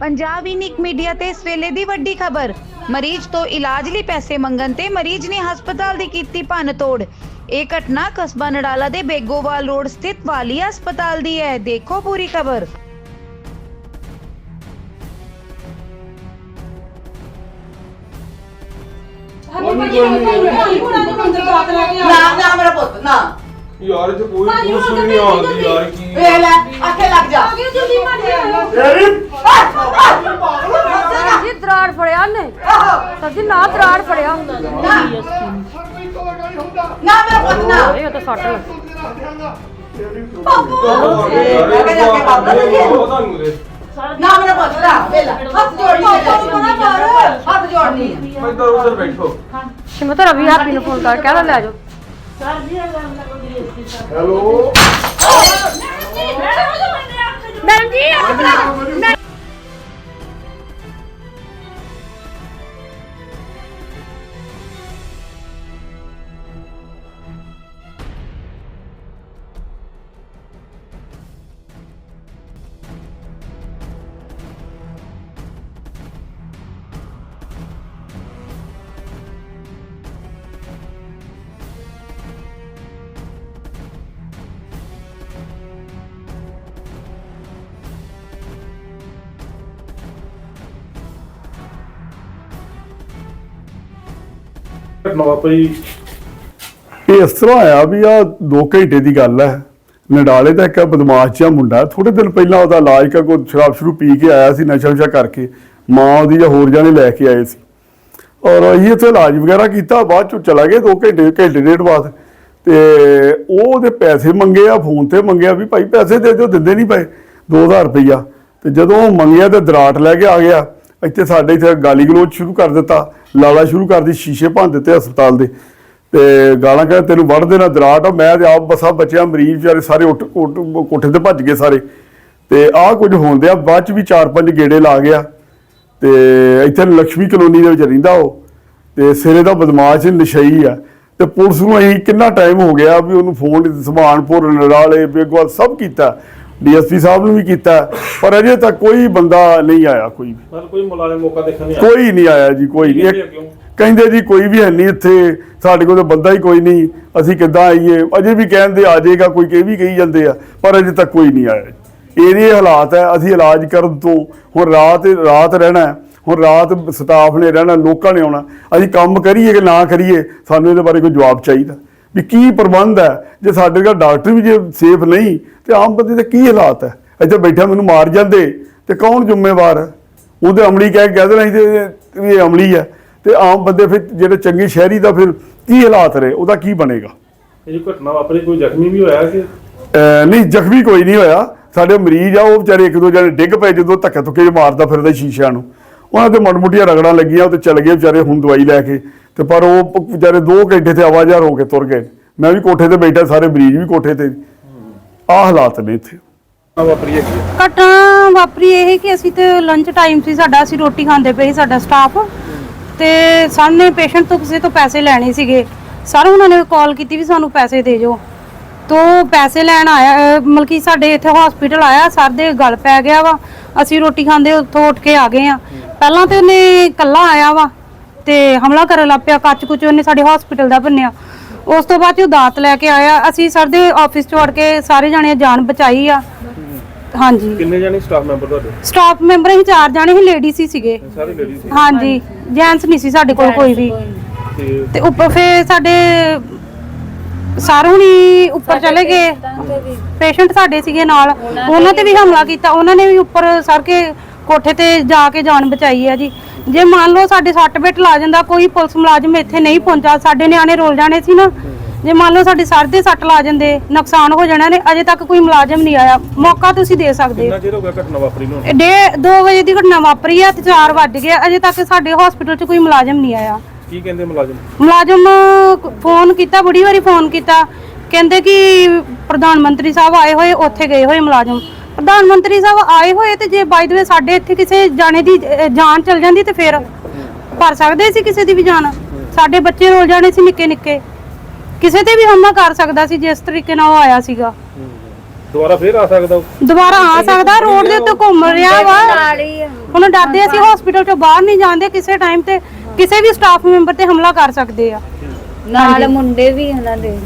Punjab ਇਨਿਕ media ਤੇ ਇਸ ਵੇਲੇ ਦੀ ਵੱਡੀ ਖਬਰ। ਮਰੀਜ਼ ਤੋਂ ਇਲਾਜ ਲਈ ਪੈਸੇ ਮੰਗਣ ਤੇ ਮਰੀਜ਼ ਨੇ ਹਸਪਤਾਲ ਦੀ ਕੀਤੀ ਭੰਨ ਤੋੜ। ਇਹ ਘਟਨਾ ਕਸਬਾ ਨਡਾਲਾ ਦੇ ਬੇਗੋਵਾਲ ਰੋਡ ਸਥਿਤ ਵਾਲੀਆ ਹਸਪਤਾਲ ਦੀ ਹੈ। ਦੇਖੋ ਪੂਰੀ ਖਬਰ। ਨਾ ਨਾ ਮੇਰਾ ਪੁੱਤ ਨਾ। ਯਾਰ ਇਹ ਕੋਈ ਪੁਲਿਸ ਨਹੀਂ ਆਉਂਦੀ ਯਾਰ ਕੀ ਵੇਖ ਲੈ ਆਖੇ ਲੱਗ ਜਾ। ਜੀ ਦਰਾੜ ਫੜਿਆ ਨੇ ਸਰ ਜੀ ਨਾ ਦਰਾੜ ਫੜਿਆ ਹੁੰਦਾ ਨਾ। ਨਾ ਮੇਰਾ ਪੁੱਤ ਨਾ। ਇਹ ਤਾਂ ਸੱਟ ਲੱਗ ਬਾਪੂ ਯਾਰ ਮੈਂ ਕਿਹਾ ਜਾ ਕੇ ਬਾਬਾ ਇਹ ਲੱਗੇ ਨਾ ਮੇਰਾ ਪੁੱਤ ਨਾ ਵੇਖ ਲੈ ਹੱਥ ਜੋੜਨੀ ਹੈ ਹੱਥ ਜੋੜਨੀ ਹੈ ਤਾਂ ਉਧਰ ਬੈਠੋ। ਸਿਮਤ ਰਵੀ ਹੈਪੀ ਨੂੰ ਫੋਨ ਕਰ ਕਹਿ ਲੈ ਜਾਓ। ਹੈਲੋ ਘਟਨਾ ਵਾਪਰੀ ਇਹ ਇਸ ਤਰ੍ਹਾਂ ਆਇਆ ਵੀ ਆ 2 ਘੰਟੇ ਦੀ ਗੱਲ ਹੈ। ਨਡਾਲੇ ਦਾ ਇੱਕ ਬਦਮਾਸ਼ ਜਿਹਾ ਮੁੰਡਾ ਥੋੜੇ ਦਿਨ ਪਹਿਲਾਂ ਉਹਦਾ ਇਲਾਜ ਕਾ ਕੋਈ ਸ਼ਰਾਬ ਸ਼ੁਰੂ ਪੀ ਕੇ ਆਇਆ ਸੀ, ਨਸ਼ਾ ਨੁਸ਼ਾ ਕਰਕੇ। ਮਾਂ ਉਹਦੀ ਜਾਂ ਹੋਰ ਜਾਣੇ ਲੈ ਕੇ ਆਏ ਸੀ। ਔਰ ਅਸੀਂ ਇੱਥੇ ਇਲਾਜ ਵਗੈਰਾ ਕੀਤਾ, ਬਾਅਦ ਚੋਂ ਚਲਾ ਗਏ 2 ਘੰਟੇ ਘੰਟੇ ਡੇਢ ਬਾਅਦ। ਤੇ ਉਹ ਉਹਦੇ ਪੈਸੇ ਮੰਗੇ ਆ, ਫੋਨ ਤੇ ਮੰਗਿਆ ਵੀ ਭਾਈ ਪੈਸੇ ਦੇ ਦਿਓ, ਦਿੰਦੇ ਨਹੀਂ ਪਏ। 2000 ਰੁਪਈਆ। ਤੇ ਜਦੋਂ ਉਹ ਮੰਗਿਆ ਤੇ ਦਰਾਟ ਲੈ ਕੇ ਆ ਗਿਆ। ਇੱਥੇ ਸਾਡੇ ਇੱਥੇ ਗਾਲੀ ਗਲੋਚ ਸ਼ੁਰੂ ਕਰ ਦਿੱਤਾ। ਲਾਲਾ ਸ਼ੁਰੂ ਕਰ ਦੀ ਸ਼ੀਸ਼ੇ ਭੰਨ ਦਿੱਤੇ ਹਸਪਤਾਲ ਦੇ। ਤੇ ਗਾਲਾਂ ਕਹਿੰਦਾ ਤੈਨੂੰ ਵੜ ਦੇਣਾ ਦਰਾਟ ਮੈਂ ਤੇ ਆਪ ਬਸਾ ਬਚਿਆ ਮਰੀਜ਼ ਵਿਚਾਰੇ ਸਾਰੇ ਉੱਠ ਉੱਠ- ਕੋਠੇ ਤੇ ਭੱਜ ਗਏ ਸਾਰੇ। ਤੇ ਆਹ ਕੁਝ ਹੁੰਦਿਆ ਬਾਅਦ ਚ ਵੀ ਚਾਰ ਪੰਜ ਗੇੜੇ ਲਾ ਗਿਆ। ਤੇ ਇੱਥੇ ਲక్ష్ਮੀ ਕਲੋਨੀ ਦੇ ਵਿੱਚ ਰਹਿੰਦਾ ਉਹ। ਤੇ ਸਿਰੇ ਦਾ ਬਦਮਾਸ਼ ਨਸ਼ਈ ਆ। ਤੇ ਪੁਲਿਸ ਨੂੰ ਅਸੀਂ ਕਿੰਨਾ ਟਾਈਮ ਹੋ ਗਿਆ ਵੀ ਉਹਨੂੰ ਫੋਨ ਸਮਾਨਪੁਰ ਨਰਾਲੇ ਬੇਗਵਾਲ ਸਭ ਕੀਤਾ। ਡੀਐਸਪੀ ਸਾਹਿਬ ਨੂੰ ਵੀ ਕੀਤਾ ਪਰ ਅਜੇ ਤੱਕ ਕੋਈ ਬੰਦਾ ਨਹੀਂ ਆਇਆ ਕੋਈ ਵੀ। ਕੋਈ ਮੁਲਾਜ਼ਮ ਮੌਕਾ ਦੇਖਣ ਨਹੀਂ ਆਇਆ? ਕੋਈ ਨਹੀਂ ਆਇਆ ਜੀ ਕੋਈ ਨਹੀਂ। ਕਹਿੰਦੇ ਜੀ ਕੋਈ ਵੀ ਹੈ ਨਹੀਂ ਇੱਥੇ ਸਾਡੇ ਕੋਲ ਤਾਂ ਬੰਦਾ ਹੀ ਕੋਈ ਨਹੀਂ ਅਸੀਂ ਕਿੱਦਾਂ ਆਈਏ? ਅਜੇ ਵੀ ਕਹਿੰਦੇ ਆ ਜਾਏਗਾ ਕੋਈ ਕਿ ਵੀ ਕਹੀ ਜਾਂਦੇ ਆ ਪਰ ਅਜੇ ਤੱਕ ਕੋਈ ਨਹੀਂ ਆਇਆ ਇਹਦੇ ਹਾਲਾਤ ਹੈ ਅਸੀਂ ਇਲਾਜ ਕਰਨ ਤੋਂ ਹੁਣ ਰਾਤ ਰਾਤ ਰਹਿਣਾ ਹੁਣ ਰਾਤ ਸਟਾਫ ਨੇ ਰਹਿਣਾ ਲੋਕਾਂ ਨੇ ਆਉਣਾ ਅਸੀਂ ਕੰਮ ਕਰੀਏ ਕਿ ਨਾ ਕਰੀਏ ਸਾਨੂੰ ਇਹਦੇ ਬਾਰੇ ਕੋਈ ਜਵਾਬ ਚਾਹੀਦਾ। ਵੀ ਕੀ ਪ੍ਰਬੰਧ ਹੈ? ਜੇ ਸਾਡੇ ਕੋਲ ਡਾਕਟਰ ਵੀ ਜੇ ਸੇਫ ਨਹੀਂ ਤੇ ਆਮ ਬੰਦੇ ਦੇ ਕੀ ਹਾਲਾਤ ਹੈ? ਇੱਥੇ ਬੈਠਾ ਮੈਨੂੰ ਮਾਰ ਜਾਂਦੇ ਤੇ ਕੌਣ ਜ਼ਿੰਮੇਵਾਰ ਹੈ? ਉਹਦੇ ਅਮਲੀ ਕਹਿ ਕਹਿ ਦੇਣਾ ਸੀ ਤੇ ਵੀ ਇਹ ਅਮਲੀ ਹੈ। ਤੇ ਆਮ ਬੰਦੇ ਫਿਰ ਜਿਹੜੇ ਚੰਗੇ ਸ਼ਹਿਰੀ ਦਾ ਫਿਰ ਕੀ ਹਾਲਾਤ ਰਹੇ? ਉਹਦਾ ਕੀ ਬਣੇਗਾ? ਇਹ ਘਟਨਾ ਵਾਪਰੀ ਕੋਈ ਜ਼ਖਮੀ ਵੀ ਹੋਇਆ ਕਿ? ਨਹੀਂ ਜ਼ਖਮੀ ਕੋਈ ਨਹੀਂ ਹੋਇਆ। ਸਾਡੇ ਮਰੀਜ਼ ਆ ਉਹ ਵਿਚਾਰੇ ਇੱਕ ਦੋ ਜਣੇ ਡਿੱਗ ਪਏ ਜਦੋਂ ਧੱਕੇ ਧੁੱਕੇ ਮਾਰਦਾ ਫਿਰਦਾ ਸ਼ੀਸ਼ਿਆਂ ਨੂੰ। ਉਹਨਾਂ ਤੇ ਮੜਮੁੱਟੀਆਂ ਰਗੜਾਂ ਲੱਗੀਆਂ ਉਹ ਤੇ ਚਲ ਗਏ ਵਿਚਾਰੇ ਹੁਣ ਦਵਾਈ ਲੈ ਕੇ। ਤੇ ਪਰ ਉਹ ਵਿਚਾਰੇ 2 ਘੰਟੇ ਤੇ ਆਵਾਜ਼ਾਰ ਹੋ ਕੇ ਤੁਰ ਗਏ। ਮੈਂ ਵੀ ਕੋਠੇ ਤੇ ਬੈਠਾ ਸਾਰੇ ਮਰੀਜ਼ ਵੀ ਕੋਠੇ ਤੇ। ਆਹ ਹਾਲਾਤ ਨੇ ਇੱਥੇ। ਵਾਪਰੀ ਹੈਗੀ ਹੈ। ਘਟਨਾ ਵਾਪਰੀ ਇਹ ਕਿ ਅਸੀਂ ਤੇ ਲੰਚ ਟਾਈਮ ਸੀ ਸਾਡਾ ਅਸੀਂ ਰੋਟੀ ਖਾਂਦੇ ਪਏ ਸੀ ਸਾਡਾ ਸਟਾਫ ਤੇ ਸਾਹਮਣੇ ਪੇਸ਼ੈਂਟ ਤੋਂ ਕਿਸੇ ਤੋਂ ਪੈਸੇ ਲੈਣੇ ਸੀਗੇ। ਸਰ ਉਹਨਾਂ ਨੇ ਕਾਲ ਕੀਤੀ ਵੀ ਸਾਨੂੰ ਪੈਸੇ ਦੇ ਜੋ ਤੋ ਪੈਸੇ ਲੈਣ ਆਇਆ ਅਹ ਮਤਲਬ ਕਿ ਸਾਡੇ ਇੱਥੇ ਹਸਪੀਟਲ ਆਇਆ ਸਰ ਦੇ ਗਲ ਪੈ ਗਿਆ ਵਾ। ਅਸੀਂ ਰੋਟੀ ਖਾਂਦੇ ਉੱਥੋਂ ਉੱਠ ਕੇ ਆ ਗਏ ਆ ਪਹਿਲਾਂ ਤੇ ਉਹਨੇ ਕੱਲਾ ਆਇਆ ਵਾ ਤੇ ਹਮਲਾ ਕਰਨ ਲੱਗ ਪਿਆ ਕੱਚ ਕੁਚ ਉਹਨੇ ਸਾਡੇ ਹਸਪੀਟਲ ਦਾ ਭੰਨਿਆ ਉਸ ਤੋਂ ਬਾਅਦ ਉਹ ਦਾਤ ਲੈ ਕੇ ਆਇਆ। ਅਸੀਂ ਸਰ ਦੇ ਆਫਿਸ 'ਚ ਵੜ ਕੇ ਸਾਰੇ ਜਾਣੇ ਜਾਨ ਬਚਾਈ ਆ। ਹਾਂਜੀ। ਕਿੰਨੇ ਜਾਨੀ ਸਟਾਫ ਮੈਂਬਰ ਤੁਹਾਡੇ? ਸਟਾਫ ਮੈਂਬਰ ਹੀ ਚਾਰ ਜਾਣੇ ਹੀ ਲੇਡੀ ਸੀ ਸੀਗੇ। ਸਾਰੇ ਲੇਡੀ ਸੀ। ਹਾਂਜੀ। ਜੈਂਟਸ ਨਹੀਂ ਸੀ ਸਾਡੇ ਕੋਲ ਕੋਈ ਵੀ। ਤੇ ਤੇ ਉੱਪਰ ਫੇ ਸਾਡੇ ਸਾਰੇ ਹੁਣੀ ਉੱਪਰ ਚਲੇ ਗਏ। ਪੇਸ਼ੈਂਟ ਸਾਡੇ ਸੀਗੇ ਨਾਲ। ਉਹਨਾਂ ਤੇ ਵੀ ਹਮਲਾ ਕੀਤਾ। ਉਹਨਾਂ ਨੇ ਵੀ ਉੱਪਰ ਸਰ ਕੇ ਕੋਠੇ ਤੇ ਜਾ ਕੇ ਜਾਨ ਬਚਾਈ ਹੈ ਜੀ। ਜੇ ਮੰਨ ਲਓ ਸਾਡੇ ਸੱਟ ਬੇਟ ਲਾ ਜਾਂਦਾ ਕੋਈ ਪੁਲਿਸ ਮੁਲਾਜ਼ਮ ਇੱਥੇ ਨਹੀਂ ਪਹੁੰਚਾ ਸਾਡੇ ਨਿਆਣੇ ਰੋਲ ਜਾਣੇ ਸੀ ਨਾ। ਜੇ ਮੰਨ ਲਓ ਸਾਡੇ ਸਰ ਦੇ ਸੱਟ ਲਾ ਜਾਂਦੇ ਨੁਕਸਾਨ ਹੋ ਜਾਣਾ ਨੇ ਅਜੇ ਤੱਕ ਕੋਈ ਮੁਲਾਜ਼ਮ ਨਹੀਂ ਆਇਆ। ਮੌਕਾ ਤੁਸੀਂ ਦੇ ਸਕਦੇ ਕਿੰਨਾ ਚਿਰ ਹੋ ਗਿਆ ਘਟਨਾ ਵਾਪਰੀ ਨੂੰ? ਇਹ ਡੇ 2 ਵਜੇ ਦੀ ਘਟਨਾ ਵਾਪਰੀ ਆ ਤੇ 4 ਵੱਜ ਗਏ ਅਜੇ ਤੱਕ ਸਾਡੇ ਹਸਪੀਟਲ 'ਚ ਕੋਈ ਮੁਲਾਜ਼ਮ ਨਹੀਂ ਆਇਆ। ਕੀ ਕਹਿੰਦੇ ਮੁਲਾਜ਼ਮ? ਮੁਲਾਜ਼ਮ ਫੋਨ ਕੀਤਾ ਬੜੀ ਵਾਰੀ ਫੋਨ ਕੀਤਾ। ਕਹਿੰਦੇ ਕਿ ਪ੍ਰਧਾਨ ਮੰਤਰੀ ਸਾਹਿਬ ਆਏ ਹੋਏ ਉੱਥੇ ਗਏ ਹੋਏ ਮੁਲਾਜ਼ਮ। ਪ੍ਰਧਾਨ ਮੰਤਰੀ ਸਾਹਿਬ ਆਏ ਹੋਏ ਤੇ ਜੇ ਬਾਈ ਵੇ ਸਾਡੇ ਇੱਥੇ ਕਿਸੇ ਜਾਣੇ ਦੀ ਅਹ, ਜਾਨ ਚਲ ਜਾਂਦੀ ਤੇ ਫਿਰ ਭਰ ਸਕਦੇ ਸੀ ਕਿਸੇ ਦੀ ਵੀ ਜਾਨ? ਸਾਡੇ ਬੱਚੇ ਰੋਲ ਜਾਣੇ ਸੀ ਨਿੱਕੇ ਨਿੱਕੇ। ਕਿਸੇ ਤੇ ਵੀ ਹਮਲਾ ਕਰ ਸਕਦਾ ਸੀ ਜਿਸ ਤਰੀਕੇ ਨਾਲ ਉਹ ਆਇਆ ਸੀਗਾ। ਦੁਬਾਰਾ ਫੇਰ ਆ ਸਕਦਾ ਉਹ? ਦੁਬਾਰਾ ਆ ਸਕਦਾ ਰੋਡ ਦੇ ਉੱਤੇ ਘੁੰਮ ਰਿਹਾ ਵਾ। ਹੁਣ ਡਰਦੇ ਅਸੀਂ ਹਸਪੀਟਲ ਚੋਂ ਬਾਹਰ ਨਹੀਂ ਜਾਂਦੇ ਕਿਸੇ ਟਾਈਮ ਤੇ ਕਿਸੇ ਵੀ ਸਟਾਫ ਮੈਂਬਰ ਤੇ ਹਮਲਾ ਕਰ ਸਕਦੇ ਆ। ਨਾਲ ਮੁੰਡੇ ਵੀ ਉਹਨਾਂ ਦੇ।